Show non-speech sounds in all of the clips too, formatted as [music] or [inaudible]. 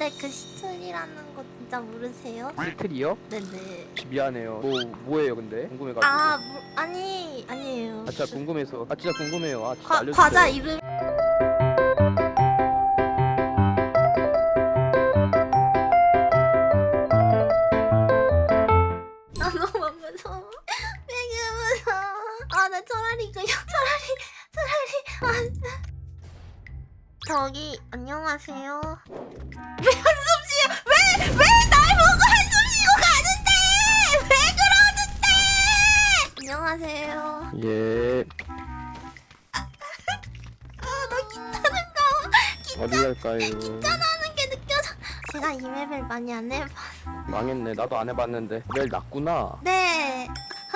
근데 그 시틀이라는 거 진짜 모르세요? 시트리요? 네네. 미안해요. 뭐 뭐예요 근데? 궁금해가지고. 아, 뭐, 아니, 아니에요. 아, 진짜 궁금해서. 아 진짜 궁금해요. 아 진짜 과, 알려주세요. 과자 이름. 나 너무 무서워. 되게 무서워. 아, 나 차라리 그냥 차라리 차라리 아. 저기 안녕하세요. 왜 한숨 쉬어? 왜왜 날 보고 한숨 쉬고 가는데? 왜 그러는데? 안녕하세요. 예. [laughs] 아, 나 기타는가? 어디 갈까요? 하는 게 느껴져. 제가 이 맵을 많이 안 해봐. 망했네. 나도 안 해봤는데. 내일 났구나. 네. [laughs]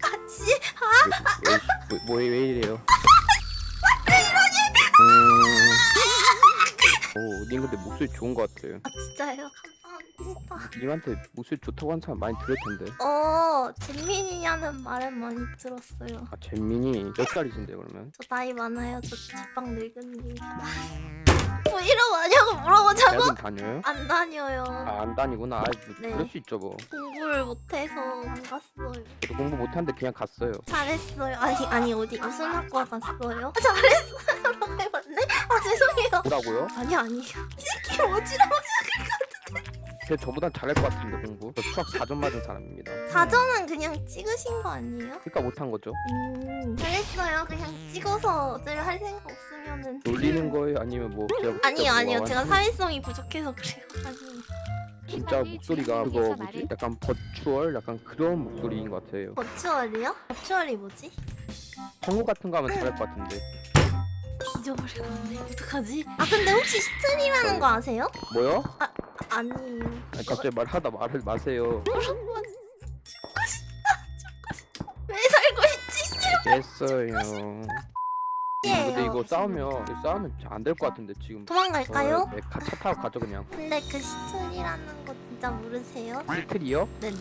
아씨, 아, 왜, 왜, 뭐, 왜 이래요? [laughs] 음... 오, 님 근데 목소리 좋은 것 같아요. 아 진짜요? 감사합니다. 님한테 목소리 좋다고 한 사람 많이 들을 텐데. 어, 잼민이냐는 말을 많이 들었어요. 아, 잼민이 몇 살이신데 그러면? 저 나이 많아요. 저 지방 늙은이. 뭐 이러 뭐냐고 물어보자고? 대학은 다녀요? 안 다녀요. 아, 안 다니구나. 아, 네. 그럴 수 있죠 뭐. 공부를 못해서 안 갔어요. 저도 공부 못하는데 그냥 갔어요. 잘했어요. 아니 아니 어디 무슨 학과 갔어요? 아, 잘했어요. [laughs] 해봤네. 아 죄송해요. 뭐라고요? 아니 아니요. 이 새끼 뭐지라고 쟤 저보단 잘할 것 같은데 공부. 저 수학 4점 맞은 사람입니다. 사전은 그냥 찍으신 거 아니에요? 그러니까 못한 거죠. 음 잘했어요. 그냥 찍어서 어차피 할 생각 놀리는 거예요? 아니면 뭐 제가 아니요 아니요 뭐 제가 사회성이 부족해서 그래요. 아니 진짜 목소리가 그거 뭐지? 약간 버추얼 약간 그런 목소리인 것 같아요. 버추얼이요? 버추얼이 뭐지? 성우 같은 거 하면 잘할 것 같은데. 잊어버렸네. 어떡하지? 아 근데 혹시 스트리라는 거 아세요? 뭐요? 아니에요. 아니, 갑자기 말하다 말을 마세요. 왜 살고 있지? 됐어요. 근데 이거. 싸우면 이거 싸우면 안 될 것 같은데 지금. 도망갈까요? 어, 네, 가- 차 타고 가죠 그냥. 근데 그 시틀이라는 거 진짜 모르세요? 시트리요? 네네.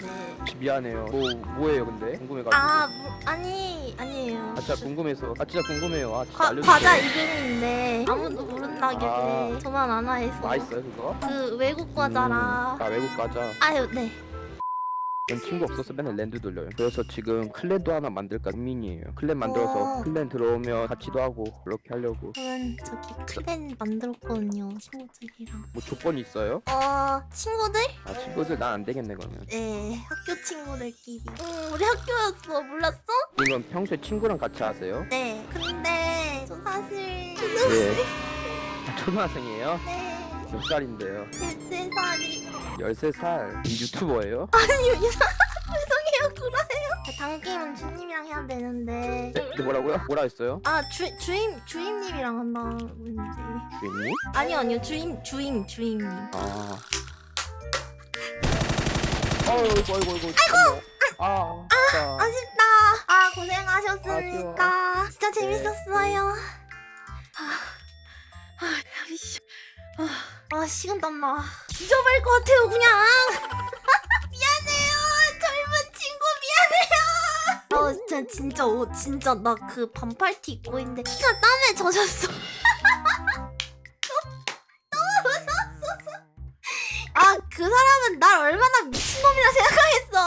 미안해요. 뭐 뭐예요 근데? 궁금해가지고. 아 뭐, 아니 아니에요. 아 진짜 궁금해서. 아 진짜 궁금해요. 아 진짜 과, 알려주세요. 과자 이름인데 아무도 모른다길래 아. 저만 아나 해서 맛있어요 그거? 그 외국 과자라 음, 아 외국 과자. 아유 네 전 친구 없어서 맨날 랜드 돌려요. 그래서 지금 클랜도 하나 만들까 고민이에요. 클랜 만들어서 어. 클랜 들어오면 같이도 하고 그렇게 하려고. 저는 저기 클랜 만들었거든요 친구들이랑 뭐 조건이 있어요? 어 친구들? 아 친구들 난 안 되겠네 그러면. 네 학교 친구들끼리 응 우리 학교였어 몰랐어? 이건 평소에 친구랑 같이 하세요? 네 근데 저 사실 네. 아, 초등학생이에요? 네 몇 살인데요? 13살이 13살. 유튜버예요? [laughs] 아니 요 [laughs] 죄송해요 그러세요 다음 게임은 주님이랑 해야 되는데 네? 근데 뭐라고요? 뭐라 했어요? 아 주, 주임 주임님이랑 한다고 했는데 주인님? 아니요 아니요 주임 주임 주임님 아. 어이구 어이구 어이구. 아이고. 아. 진짜. 아쉽다 아 고생하셨습니다 진짜 네. 재밌었어요 식은 땀나? 잊어버릴 것 같아요 그냥. [laughs] 미안해요. 젊은 친구 미안해요. 어 진짜 진짜 어, 진짜 나 그 반팔티 입고 있는데 키가 땀에 젖었어. [laughs] 아 그 사람은 날 얼마나 미친놈이라 생각하겠어